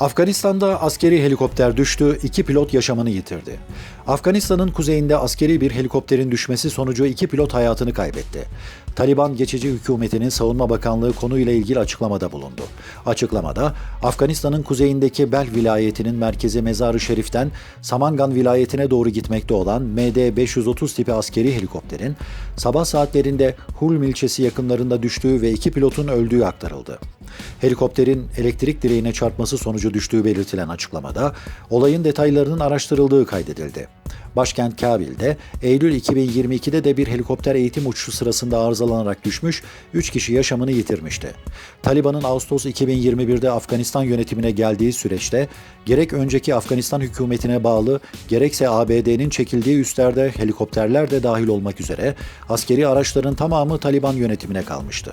Afganistan'da askeri helikopter düştü, iki pilot yaşamını yitirdi. Afganistan'ın kuzeyinde askeri bir helikopterin düşmesi sonucu iki pilot hayatını kaybetti. Taliban geçici hükümetinin savunma bakanlığı konuyla ilgili açıklamada bulundu. Açıklamada, Afganistan'ın kuzeyindeki Bel vilayetinin merkezi Mezar-ı Şerif'ten Samangan vilayetine doğru gitmekte olan MD-530 tipi askeri helikopterin sabah saatlerinde Hulm ilçesi yakınlarında düştüğü ve iki pilotun öldüğü aktarıldı. Helikopterin elektrik direğine çarpması sonucu düştüğü belirtilen açıklamada olayın detaylarının araştırıldığı kaydedildi. Başkent Kabil'de Eylül 2022'de de bir helikopter eğitim uçuşu sırasında arızalanarak düşmüş, 3 kişi yaşamını yitirmişti. Taliban'ın Ağustos 2021'de Afganistan yönetimine geldiği süreçte gerek önceki Afganistan hükümetine bağlı gerekse ABD'nin çekildiği üslerde helikopterler de dahil olmak üzere askeri araçların tamamı Taliban yönetimine kalmıştı.